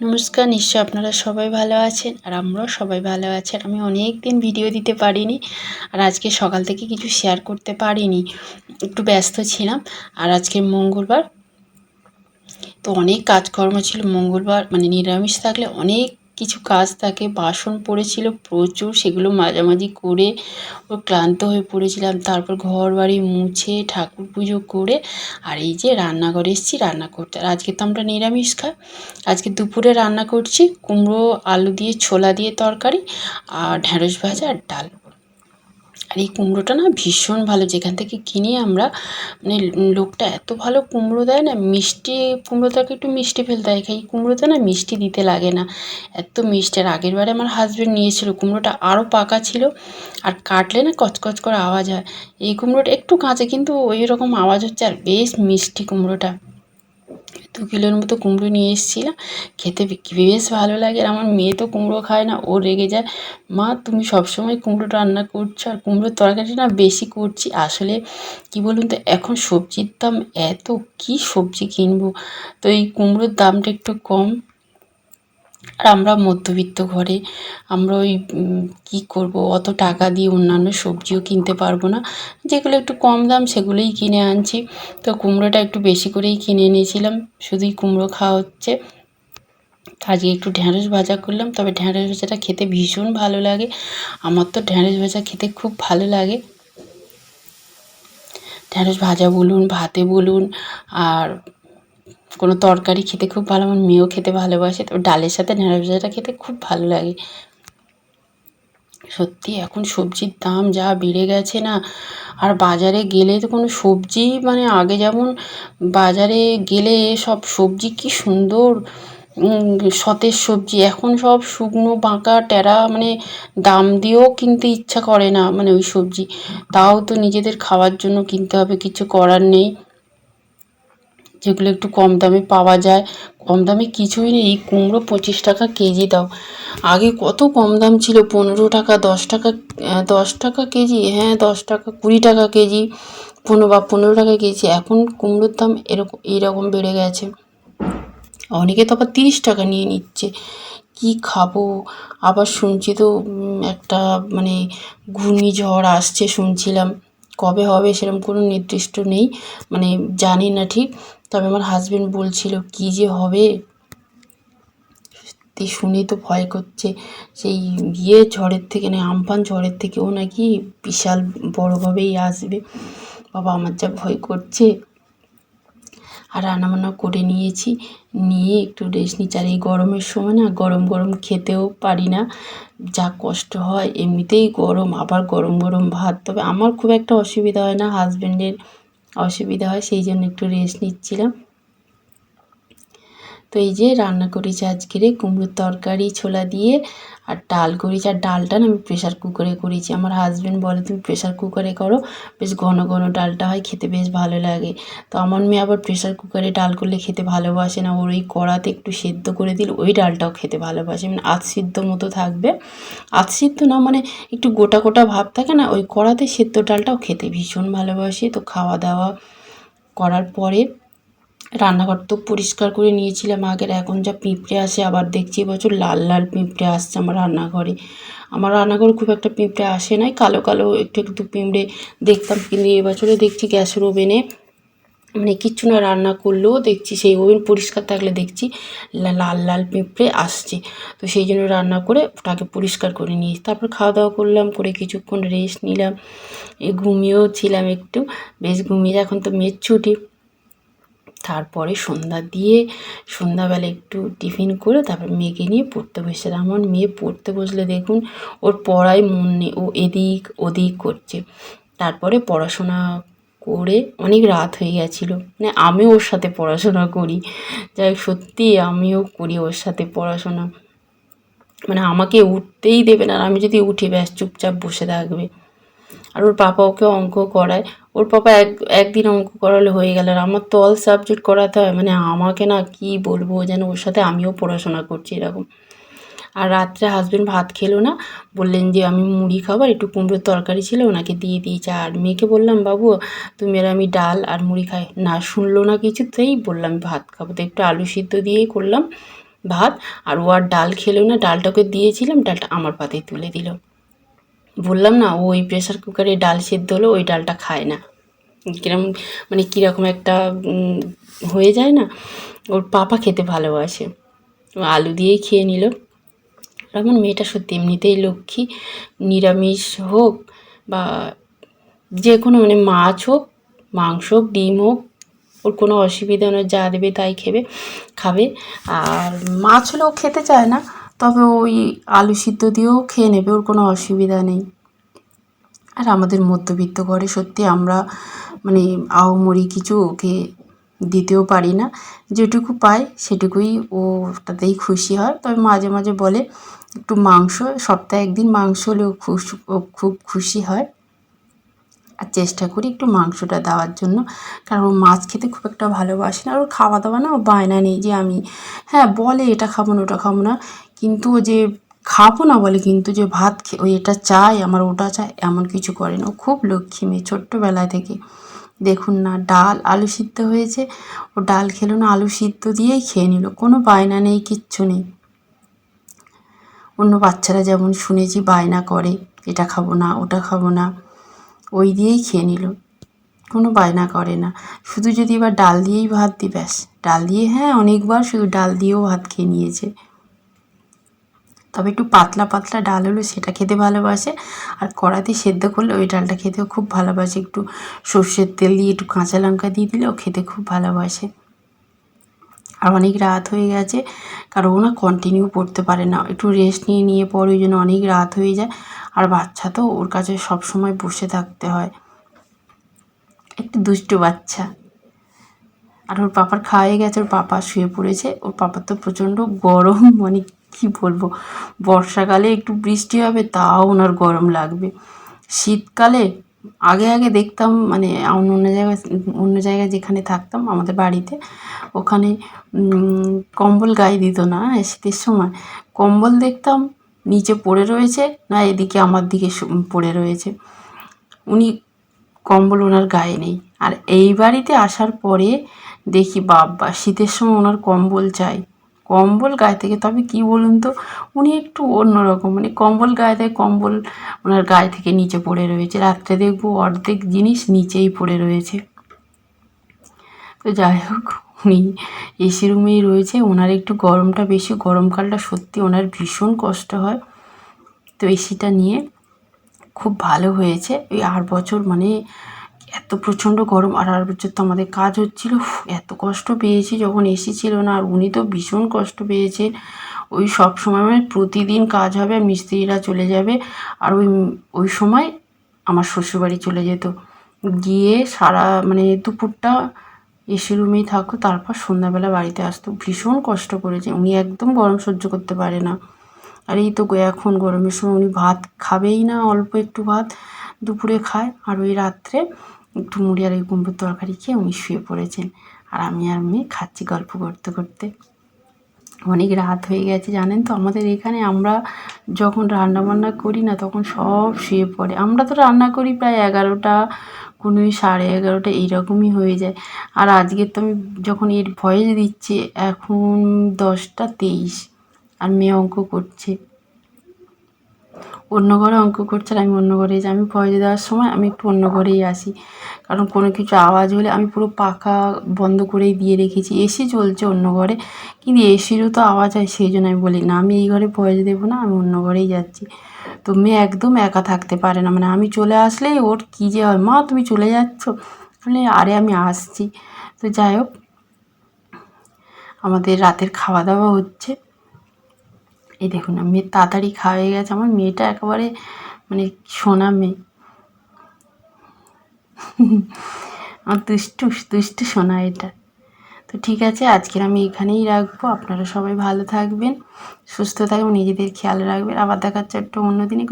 নমস্কার নিশ্চয় আপনারা সবাই ভালো আছেন আর আমরাও সবাই ভালো আছেন আমি অনেক দিন ভিডিও দিতে পারিনি আর আজকে সকাল থেকে কিছু শেয়ার করতে পারিনি। একটু ব্যস্ত ছিলাম আর আজকে মঙ্গলবার। তো অনেক কাজকর্ম ছিল মঙ্গলবার মানে নিরামিষ থাকলে অনেক কিছু কাজ থাকে, বাসন পড়েছিল প্রচুর, সেগুলো মাঝামাঝি করে ও ক্লান্ত হয়ে পড়েছিলাম। তারপর ঘর বাড়ি মুছে ঠাকুর পুজো করে আর এই যে রান্নাঘরে এসেছি, রান্না করতে। আর আজকে তো আমরা নিরামিষ খাই আজকে দুপুরে রান্না করছি কুমড়ো, আলু দিয়ে ছোলা দিয়ে তরকারি আর ঢ্যাঁড়স ভাজা আর ডাল। আর এই কুমড়োটা না ভীষণ ভালো। যেখান থেকে কিনি আমরা মানে লোকটা এত ভালো কুমড়ো দেয় না, মিষ্টি কুমড়োটাকে একটু মিষ্টি ফেলতে হয়। এই কুমড়োতে না মিষ্টি দিতে লাগে না। এত মিষ্টি। আর আগের বারে আমার হাজব্যান্ড নিয়েছিল, কুমড়োটা আরও পাকা ছিল আর কাটলে না কচকচ করে আওয়াজ হয়। এই কুমড়োটা একটু কাঁচা, কিন্তু ওই রকম আওয়াজ হচ্ছে আর বেশ মিষ্টি কুমড়োটা। দু কিলোর মতো কুমড়ো নিয়ে এসেছিলাম। খেতে বেশ ভালো লাগে আর আমার মেয়ে তো কুমড়ো খায় না ও রেগে যায়। মা, তুমি সবসময় কুমড়ো রান্না করছ আর কুমড়োর তরকারি না বেশি করছি। আসলে কি বলুন তো, এখন সবজির দাম এত, কি সবজি কিনবো? তো এই কুমড়োর দামটা একটু কম। আর আমরা মধ্যবিত্ত ঘরে, আমরা ওই কী করব? অত টাকা দিয়ে অন্যান্য সবজিও কিনতে পারব না। যেগুলো একটু কম দাম সেগুলোই কিনে আনছি। তো কুমড়োটা একটু বেশি করেই কিনে এনেছিলাম। শুধুই কুমড়ো খাওয়া হচ্ছে। আজকে একটু ঢ্যাঁড়স ভাজা করলাম। তবে ঢ্যাঁড়স ভাজাটা খেতে ভীষণ ভালো লাগে। আমার তো ঢ্যাঁড়স ভাজা খেতে খুব ভালো লাগে। ঢ্যাঁড়স ভাজা বলুন, ভাতে বলুন, আর কোনো তরকারি খেতে খুব ভালো, আমার মেয়েও খেতে ভালোবাসে, তো ডালের সাথে ঢেঁড়স ভাজাটা খেতে খুব ভালো লাগে। সত্যি, এখন সবজির দাম যা বেড়ে গেছে না, আর বাজারে গেলে তো কোনো সবজি মানে আগে যেমন বাজারে গেলে সব সবজি কি সুন্দর সতেজ সবজি, এখন সব শুকনো বাঁকা ট্যারা মানে দাম দিয়েও কিনতে ইচ্ছা করে না মানে ওই সবজি। তাও তো নিজেদের খাওয়ার জন্য কিনতে হবে, কিছু করার নেই। যেগুলো একটু কম দামে পাওয়া যায়। কম দামে কিছুই নেই। কুমড়ো পঁচিশ টাকা কেজি দাও। আগে কত কম দাম ছিল? পনেরো টাকা, দশ টাকা দশ টাকা কেজি? হ্যাঁ দশ টাকা, কুড়ি টাকা কেজি। পনেরো বা পনেরো টাকা কেজি। এখন কুমড়োর দাম এরকম এইরকম বেড়ে গেছে। অনেকে তো আবার তিরিশ টাকা নিয়ে নিচ্ছে। কি খাব? আবার শুনছি তো একটা মানে ঘূর্ণিঝড় আসছে শুনছিলাম। কবে হবে সেরকম কোনো নির্দিষ্ট নেই। মানে জানি না ঠিক। তবে আমার হাজব্যান্ড বলছিল, কী যে হবে? সত্যি শুনে তো ভয় করছে। সেই ইয়ে ঝড়ের থেকে না আমফান ঝড়ের থেকেও নাকি বিশাল বড়োভাবেই আসবে। বাবা আমার যা ভয় করছে। আর রান্নাবান্না করে নিয়েছি। নিয়ে একটু রেস্ট নিচ্ছি। আর এই গরমের সময় না গরম গরম খেতেও পারি না। যা কষ্ট হয়, এমনিতেই গরম, আবার গরম গরম ভাত। তবে আমার খুব একটা অসুবিধা হয় না হাজব্যান্ডের অসুবিধা হয় সেই জন্য একটু রেস্ট নিচ্ছিলাম। তো এই যে রান্না করেছি আজকের কুমড়োর তরকারি, ছোলা দিয়ে আর ডাল করেছি। আর ডালটা আমি প্রেশার কুকারে করেছি। আমার হাজব্যান্ড বলে, তুমি প্রেশার কুকারে করো, বেশ ঘন ঘন ডালটা হয়, খেতে বেশ ভালো লাগে। তো আমার মেয়ে আবার প্রেশার কুকারে ডাল করলে খেতে ভালোবাসে না। ওর ওই কড়াতে একটু সেদ্ধ করে দিলে ওই ডালটাও খেতে ভালোবাসে। মানে আধ সিদ্ধ মতো থাকবে। আধ সিদ্ধ না মানে একটু গোটা গোটা ভাব থাকে না, ওই কড়াতে সেদ্ধ ডালটাও খেতে ভীষণ ভালোবাসে। তো খাওয়া দাওয়া করার পরে রান্নাঘর তো পরিষ্কার করে নিয়েছিলাম আগের, এখন যা পিঁপড়ে আসে আবার দেখছি এবছর লাল লাল পিঁপড়ে আসছে আমার রান্নাঘরে। আমার রান্নাঘরে খুব একটা পিঁপড়ে আসে নাই, কালো কালো একটু একটু পিঁপড়ে দেখতাম, কিন্তু এবছরে দেখছি গ্যাসের ওভেনে মানে কিচ্ছু না রান্না করলেও দেখছি, সেই ওভেন পরিষ্কার থাকলে দেখছি লাল লাল পিঁপড়ে আসছে। তো সেই জন্য রান্না করে ওটাকে পরিষ্কার করে নিই তারপর খাওয়া দাওয়া করলাম, করে কিছুক্ষণ রেস্ট নিলাম। ঘুমিয়েও ছিলাম একটু, বেশ ঘুমিয়ে এখন তো মেয়ের ছুটি। তারপরে সন্ধ্যা দিয়ে সন্ধ্যাবেলা একটু টিফিন করে তারপর মেয়েকে নিয়ে পড়তে বসে আমার মেয়ে পড়তে বসলে দেখুন ওর পড়ায় মন নেই, ও এদিক ওদিক করছে। তারপরে পড়াশোনা করে অনেক রাত হয়ে গেছিল। মানে আমিও ওর সাথে পড়াশোনা করি। যাই সত্যি আমিও করি ওর সাথে পড়াশোনা। মানে আমাকে উঠতেই দেবে না। আমি যদি উঠি, ব্যাস চুপচাপ বসে থাকবে। আর ওর পাপা ওকে অঙ্ক করায়। ওর পাপা এক, একদিন অঙ্ক করালে হয়ে গেল আর আমার তো অল সাবজেক্ট করাতে হয়। মানে আমাকে না কি বলব যেন ওর সাথে আমিও পড়াশোনা করছি এরকম। আর রাত্রে হাজব্যান্ড ভাত খেলো না, বললেন যে আমি মুড়ি খাবার একটু কুমড়োর তরকারি ছিল ওনাকে দিয়ে দিয়েছে। আর মেয়েকে বললাম, বাবু, তুমি আর আমি ডাল আর মুড়ি খাই। না, শুনলো না কিছুতেই, বললাম, ভাত খাব। তো একটু আলু সিদ্ধ দিয়েই করলাম ভাত। আর ও আর ডাল খেলো না, ডালটাকে দিয়েছিলাম, ডালটা আমার পাতে তুলে দিল। বললাম না ওই প্রেশার কুকারে ডাল সেদ্ধ হলো, ওই ডালটা খায় না। কিরম মানে কীরকম একটা হয়ে যায় না, ওর পাপা খেতে ভালোবাসে। আলু দিয়েই খেয়ে নিল। আমার মেয়েটা সত্যি এমনিতেই লক্ষ্মী, নিরামিষ হোক বা যে কোনো মানে মাছ হোক, মাংস হোক, ডিম হোক, ওর কোনো অসুবিধা নয় যা দেবে তাই খেবে, খাবে। আর মাছ হলেও খেতে চায় না। তবে ওই আলু সিদ্ধ দিয়েও খেয়ে নেবে, ওর কোনো অসুবিধা নেই। আর আমাদের মধ্যবিত্ত ঘরে সত্যি আমরা মানে আহমরি কিছু ওকে দিতেও পারি না। যেটুকু পাই সেটুকুই ও তাতেই খুশি হয়। তবে মাঝে মাঝে বলে একটু মাংস, সপ্তাহে একদিন মাংস হলেও খুশ খুব খুশি হয়। আর চেষ্টা করি একটু মাংসটা দেওয়ার জন্য। কারণ ও মাছ খেতে খুব একটা ভালোবাসে না। আর ওর খাওয়া দাওয়া না, ও বায়না নেই যে আমি হ্যাঁ বলে এটা খাব না, ওটা খাব না। কিন্তু ও যে খাব না বলে কিন্তু যে ভাত খে- ওই এটা চাই, আমার ওটা চাই, এমন কিছু করে না ও খুব লক্ষ্মী মেয়ে ছোট্টবেলা থেকে। দেখুন না, ডাল আলু সিদ্ধ হয়েছে। ও ডাল খেলো না, আলু সিদ্ধ দিয়েই খেয়ে নিল। কোনো বায়না নেই, কিচ্ছু নেই। অন্য বাচ্চারা যেমন শুনেছি, বায়না করে, এটা খাব না, ওটা খাব না, ওই দিয়েই খেয়ে নিল। কোনো বায়না করে না। শুধু যদি এবার ডাল দিয়েই ভাত দিই ব্যাস। ডাল দিয়ে হ্যাঁ অনেকবার শুধু ডাল দিয়েও ভাত খেয়ে নিয়েছে। তবে একটু পাতলা পাতলা ডাল হলো সেটা খেতে ভালোবাসে। আর কড়াতে সেদ্ধ করলে ওই ডালটা খেতেও খুব ভালোবাসে। একটু সর্ষের তেল দিয়ে একটু কাঁচা লঙ্কা দিয়ে দিলেও খেতে খুব ভালোবাসে। আর অনেক রাত হয়ে গেছে, কারণ ও না কন্টিনিউ পড়তে পারে না। একটু রেস্ট নিয়ে নিয়ে পরে ওই জন্য অনেক রাত হয়ে যায়। আর বাচ্চা তো ওর কাছে সব সময় বসে থাকতে হয়। একটু দুষ্টু বাচ্চা। আর ওর পাপার খাওয়া হয়ে গেছে, ওর পাপা শুয়ে পড়েছে। ওর পাপার তো প্রচণ্ড গরম মানে কি বলব? বর্ষাকালে একটু বৃষ্টি হবে তাও ওনার গরম লাগবে। শীতকালে আগে আগে দেখতাম মানে অন্য অন্য জায়গায় অন্য জায়গায় যেখানে থাকতাম আমাদের বাড়িতে ওখানে কম্বল গায়ে দিত না হ্যাঁ, শীতের সময়। কম্বল দেখতাম নিচে পড়ে রয়েছে না এদিকে আমার দিকে পড়ে রয়েছে। উনি কম্বল ওনার গায়ে নেই। আর এই বাড়িতে আসার পরে দেখি বাবা শীতের সময় ওনার কম্বল চাই। কম্বল গায়ে থেকে, তবে কি বলুন তো, উনি একটু অন্যরকম। মানে কম্বল গায়ে দেয় কম্বল ওনার গায়ে থেকে নিচে পড়ে রয়েছে। রাত্রে দেখব অর্ধেক জিনিস নিচেই পড়ে রয়েছে। তো যাই হোক, উনি এসি রুমেই রয়েছে। ওনার একটু গরমটা বেশি গরমকালটা সত্যি ওনার ভীষণ কষ্ট হয়। তো এসিটা নিয়ে খুব ভালো হয়েছে। ওই আট বছর মানে এত প্রচণ্ড গরম, আর আর বছর তো আমাদের কাজ হচ্ছিল। এত কষ্ট পেয়েছি যখন এসি ছিল না, আর উনি তো ভীষণ কষ্ট পেয়েছে ওই সব সময় মানে প্রতিদিন কাজ হবে, আর মিস্ত্রিরা চলে যাবে, আর ওই ওই সময় আমার শ্বশুরবাড়ি চলে যেত। গিয়ে সারা মানে দুপুরটা এসি রুমেই থাকতো, তারপর সন্ধ্যাবেলা বাড়িতে আসতো। ভীষণ কষ্ট করেছে, উনি একদম গরম সহ্য করতে পারে না। আর এই তো এখন গরমের সময় উনি ভাত খাবেই না, অল্প একটু ভাত দুপুরে খায়, আর ওই রাত্রে একটু মুড়ি আর ওই কুমড়োর তরকারি খেয়ে উনি শুয়ে পড়েছেন। আর আমি আর মেয়ে খাচ্ছি গল্প করতে করতে। অনেক রাত হয়ে গেছে, জানেন তো? আমাদের এখানে আমরা যখন রান্না বান্না করি না, তখন সব শুয়ে পড়ে। আমরা তো রান্না করি প্রায় এগারোটা, কোনো সাড়ে এগারোটা, এইরকমই হয়ে যায়। আর আজকে তো আমি যখন এর ভয়েস দিচ্ছি, এখন দশটা তেইশ, আর মেয়ে অঙ্ক করছে। অন্য ঘরে অঙ্ক করছে আমি অন্য ঘরে যাই। আমি ভয়েস দেওয়ার সময় আমি একটু অন্য ঘরেই আসি। কারণ কোনো কিছু আওয়াজ হলে আমি পুরো পাখা বন্ধ করেই দিয়ে রেখেছি। এসি চলছে অন্য ঘরে, কিন্তু এসিরও তো আওয়াজ হয়, সেই জন্য আমি বলি না, আমি এই ঘরে ভয়েস দেবো না, আমি অন্য ঘরেই যাচ্ছি। তো মেয়ে একদম একা থাকতে পারে না মানে আমি চলে আসলেই ওর কী যে হয়, মা, তুমি চলে যাচ্ছ? বলে, আরে, আমি আসছি। তো যাই হোক, আমাদের রাতের খাওয়া দাওয়া হচ্ছে। এই দেখুন না মেয়ে তাড়াতাড়ি খাওয়া গেছে। আমার মেয়েটা একেবারে মানে সোনা মেয়ে। আমার দুষ্টু দুষ্টু সোনা এটা। তো ঠিক আছে, আজকের আমি এখানেই রাখব। আপনারা সবাই ভালো থাকবেন, সুস্থ থাকবেন, নিজেদের খেয়াল রাখবেন। আবার দেখাচ্ছে একটু অন্য দিনে।